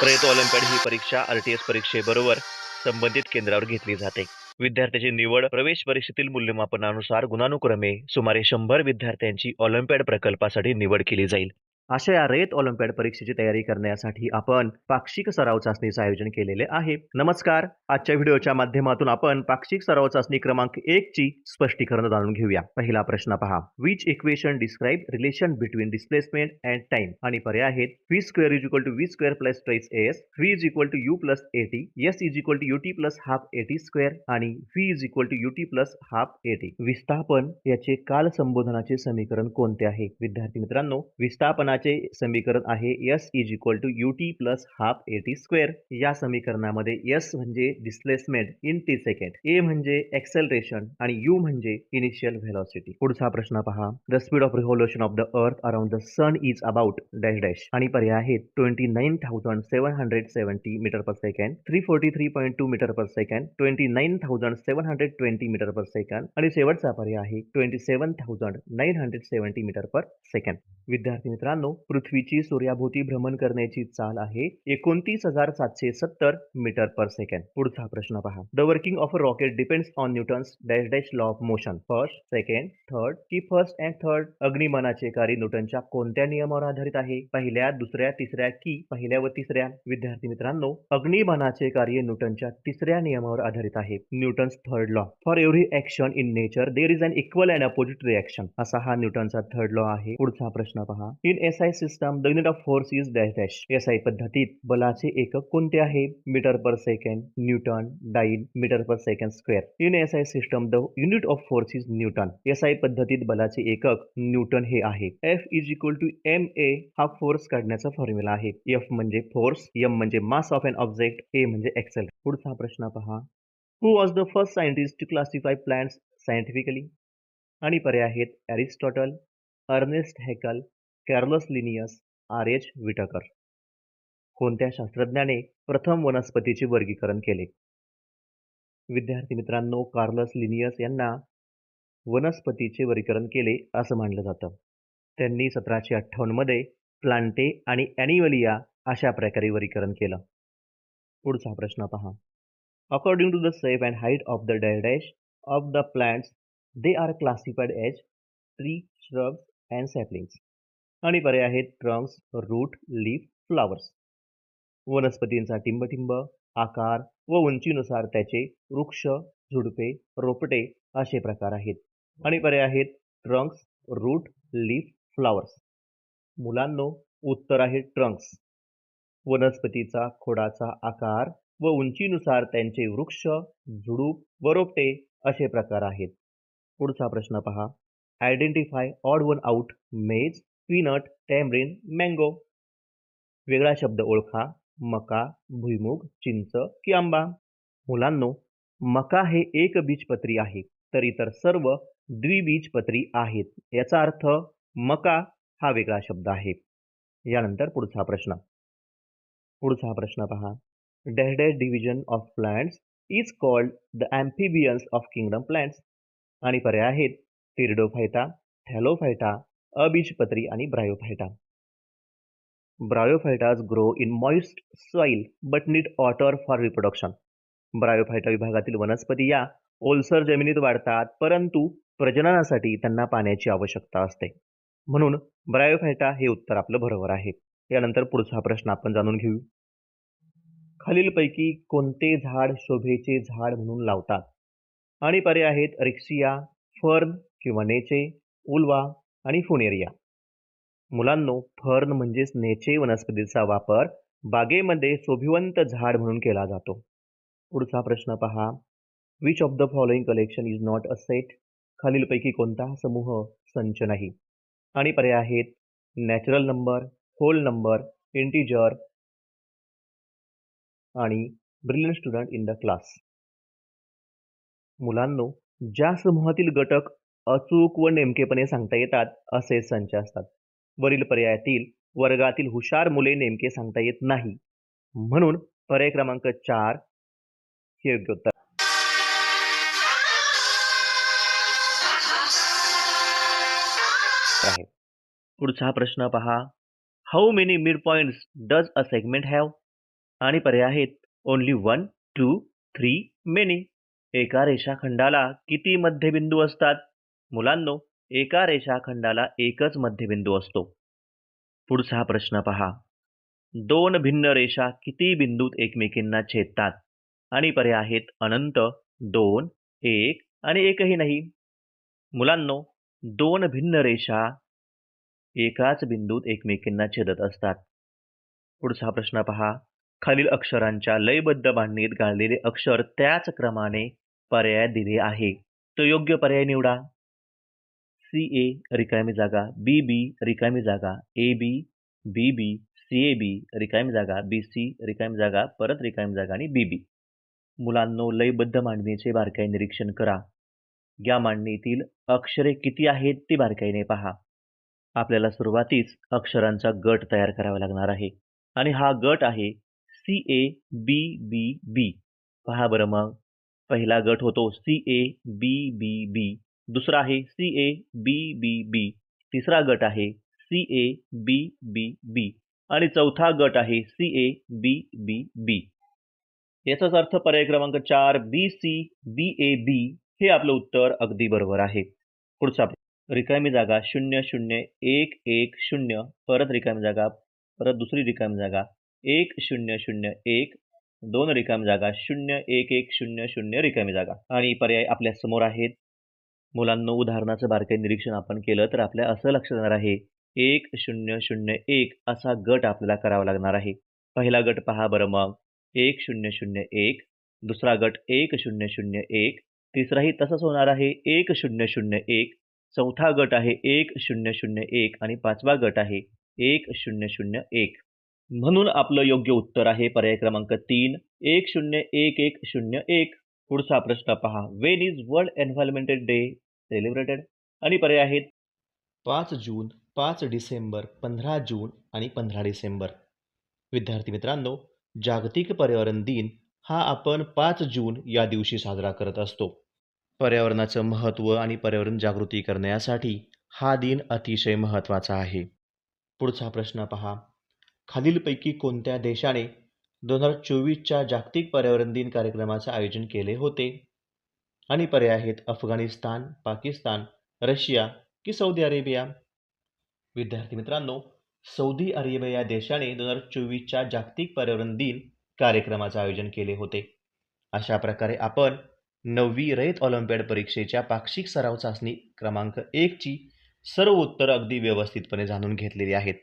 प्रयत olympiad ही परीक्षा R T S परीक्षेबरोबर संबंधित केंद्रावर घेतली जाते. विद्यार्थ्याची निवड प्रवेश परीक्षेतील मूल्यमापनानुसार गुणानुक्रमे सुमारे शंभर विद्यार्थ्यांची ऑलिम्पियड प्रकल्पासाठी निवड केली जाईल. अशा या रेत ऑलिम्पियाड परीक्षेची तयारी करण्यासाठी आपण पाक्षिक सराव चाचणीचं आयोजन केलेले आहे. नमस्कार. आजच्या व्हिडिओच्या माध्यमातून आपण पाक्षिक सराव चाचणी क्रमांक एक ची स्पष्टीकरण जाणून घेऊया. पहिला प्रश्न पहा. Which equation describe relation between displacement and time आणि पर्याय आहेत. V square is equal to V square plus trace S V is equal to U plus AT S is equal to UT plus half AT square आणि V is equal to UT plus half AT विस्थापन याचे काल संबोधनाचे समीकरण कोणते आहे? विद्यार्थी मित्रांनो विस्थापना विस्थापनाचे समीकरण आहे? S is equal to U T plus half AT square या समीकरणामध्ये एस म्हणजे displacement in T second A म्हणजे एक्सेलरेशन आणि यू म्हणजे इनिशियल व्हेलॉसिटी पुढचा प्रश्न पहा. The speed of revolution of the earth around the sun is about dash dash आणि पर्याय आहेत. Twenty nine thousand seven hundred seventy metre per second three forty three point two metre per second twenty nine thousand seven hundred twenty metre per second आणि शेवटचा पर्याय आहे. Twenty seven thousand nine hundred seventy metre per second विद्यार्थी मित्रांनो पृथ्वीची सूर्याभोवती भ्रमण करण्याची चाल आहे एकोणतीस हजार सातशे सत्तर मीटर पर सेकंड. पुढचा प्रश्न पहा. The working of a rocket depends on Newton's dash dash law of motion first second third की फर्स्ट अँड थर्ड अग्निमानाचे कार्य न्यूटनच्या कोणत्या नियमावर आधारित आहे? पहिल्या दुसऱ्या तिसऱ्या की पहिल्या व तिसऱ्या? विद्यार्थी मित्रांनो अग्निमानाचे कार्य न्यूटनच्या तिसऱ्या नियमावर आधारित आहे. Newton's third law for every action in nature there is an equal and opposite reaction असा हा न्यूटनचा थर्ड लॉ आहे. पुढचा प्रश्न पहा. In S I system the unit of force is dash dash S I पद्धतीत बलाचे एकक कोणते आहे? Metre per second newton dyne metre per second square in S I system the unit of force is newton. S I पद्धतीत बलाचे एकक newton हे आहे. F is equal to M A हा फोर्स काढण्याचा फॉर्म्युला आहे. एफ म्हणजे force M म्हणजे mass of an object A म्हणजे एक्सेल पुढचा प्रश्न पहा. Who was the first scientist to classify plants scientifically आणि पर्याय आहेत Aristotle Ernest Haeckel Carolus Linnaeus R H Whittaker कोणत्या शास्त्रज्ञाने प्रथम वनस्पतीचे वर्गीकरण केले? विद्यार्थी मित्रांनो कार्लस लिनियस यांना वनस्पतीचे वर्गीकरण केले असं मानलं जातं. त्यांनी सतराशे अठ्ठावन्नमध्ये प्लांटे आणि ॲनिवलिया अशा प्रकारे वर्गीकरण केलं. पुढचा प्रश्न पहा. According to the shape and height of the dash dash of the plants they are classified as tree shrubs and saplings आणि पर्याय आहेत ट्रंक्स रूट लीफ फ्लावर्स वनस्पतींचा टिंबटिंब आकार व उंचीनुसार त्याचे वृक्ष झुडपे रोपटे असे प्रकार आहेत. आणि पर्याय आहेत ट्रंक्स रूट लीफ फ्लावर्स मुलांनो उत्तर आहे ट्रंक्स वनस्पतीचा खोडाचा आकार व उंचीनुसार त्यांचे वृक्ष झुडूप व रोपटे असे प्रकार आहेत. पुढचा प्रश्न पहा. Identify odd one out maize peanut tamarind mango. वेगळा शब्द ओळखा. मका भुईमुग चिंच की आंबा. मुलांनो मका हे एक बीजपत्री आहे तर इतर सर्व द्विबीजपत्री आहेत. याचा अर्थ मका हा वेगळा शब्द आहे. यानंतर पुढचा प्रश्न. पुढचा प्रश्न पहा. Dash dash division of plants is called the amphibians of kingdom plants. आणि पर्याय आहेत टिरडोफायटा थॅलोफायटा अबीजपत्री आणि Bryophyta bryophytes grow in moist soil but need water for reproduction Bryophyta विभागातील वनस्पती या ओलसर जमिनीत वाढतात परंतु प्रजननासाठी त्यांना पाण्याची आवश्यकता असते. म्हणून ब्रायोफायटा हे उत्तर आपलं बरोबर आहे. यानंतर पुढचा प्रश्न आपण जाणून घेऊ. खालीलपैकी कोणते झाड शोभेचे झाड म्हणून लावतात? आणि पर्याय आहेत रिक्सिया फर्न किंवा नेचे उल्वा आणि फुनेरिया. मुलांनो फर्न म्हणजेच नेचे वनस्पतीचा वापर बागेमध्ये शोभिवंत झाड म्हणून केला जातो. पुढचा प्रश्न पहा. Which of the following collection is not a set खालीलपैकी कोणता समूह संच नाही? आणि पर्याय आहेत. Natural number whole number integer आणि brilliant student in the class मुलांनो ज्या समूहातील घटक अचूक व नेमकेपणे सांगता येतात असे संच असतात. वरील पर्यायातील वर्गातील हुशार मुले नेमके सांगता येत नाही. म्हणून पर्याय क्रमांक चार हे योग्य उत्तर. आहे. पुढचा प्रश्न पहा. How many mid points does a segment have आणि पर्याय आहेत. Only one two three many एका रेषाखंडाला किती मध्यबिंदू असतात? मुलांनो एका रेषाखंडाला एकच मध्यबिंदू असतो. पुढचा प्रश्न पहा. दोन भिन्न रेषा किती बिंदूत एकमेकींना छेदतात? आणि पर्याय आहेत अनंत दोन एक आणि एकही नाही. मुलांनो दोन भिन्न रेषा एकाच बिंदूत एकमेकींना छेदत असतात. पुढचा प्रश्न पहा. खालील अक्षरांच्या लयबद्ध बांधणीत गाळलेले अक्षर त्याच क्रमाने पर्याय दिले आहे. तो योग्य पर्याय निवडा. सी ए रिकामी जागा बी बी रिकामी जागा A B B B C A B रिकामी जागा बी सी रिकामी जागा परत रिकामी जागा आणि बी बी. मुलांनो लयबद्ध मांडणीचे बारकाई निरीक्षण करा. या मांडणीतील अक्षरे किती आहेत ती बारकाईने पहा. आपल्याला सुरुवातीस अक्षरांचा गट तयार करावा लागणार आहे. आणि हा गट आहे सी ए बी बी बी. पहा बरं मग. पहिला गट होतो सी ए बी बी बी. दुसरा आहे सी ए बी बी बी. तिसरा गट आहे सी ए बी बी बी. आणि चौथा गट आहे सी ए बी बी बी. याचाच अर्थ पर्याय क्रमांक चार B C B A B हे आपलं उत्तर अगदी बरोबर आहे. पुढचा रिकामी जागा शून्य शून्य एक एक शून्य. परत रिकामी जागा परत दुसरी रिकामी जागा एक शून्य शून्य एक. दोन रिकामी जागा शून्य एक एक शून्य शून्य रिकामी जागा. आणि पर्याय आपल्यासमोर आहेत. मुलांनो उदाहरणाचं बारकाई निरीक्षण आपण केलं तर आपल्या असं लक्षात येणार आहे एक शून्य शून्य एक असा गट आपल्याला करावा लागणार आहे. पहिला गट पहा बरं मग. एक शून्य शून्य एक दुसरा गट एक शून्य शून्य एक तिसराही तसंच होणार आहे एक शून्य शून्य एक चौथा गट आहे एक शून्य शून्य एक आणि पाचवा गट आहे एक शून्य शून्य एक. म्हणून आपलं योग्य उत्तर आहे पर्याय क्रमांक तीन एक शून्य एक एक शून्य एक. पुढचा प्रश्न पहा. When is World Environmental Day celebrated आणि पर्याय आहेत. पाच जून पाच डिसेंबर पंधरा जून आणि पंधरा डिसेंबर. विद्यार्थी मित्रांनो जागतिक पर्यावरण दिन हा आपण पाच जून या दिवशी साजरा करत असतो. पर्यावरणाचं महत्त्व आणि पर्यावरण जागृती करण्यासाठी हा दिन अतिशय महत्त्वाचा आहे. पुढचा प्रश्न पहा. खालीलपैकी कोणत्या देशाने दोन हजार चोवीसच्या जागतिक पर्यावरण दिन कार्यक्रमाचे आयोजन केले होते. आणि पर्याय आहेत अफगाणिस्तान पाकिस्तान रशिया की सौदी अरेबिया. विद्यार्थी मित्रांनो सौदी अरेबिया या देशाने दोन हजार चोवीसच्या जागतिक पर्यावरण दिन कार्यक्रमाचे आयोजन केले होते. अशा प्रकारे आपण नववी रयत ऑलिम्पियाड परीक्षेच्या पाक्षिक सराव चाचणी क्रमांक एकची सर्व उत्तरं अगदी व्यवस्थितपणे जाणून घेतलेली आहेत.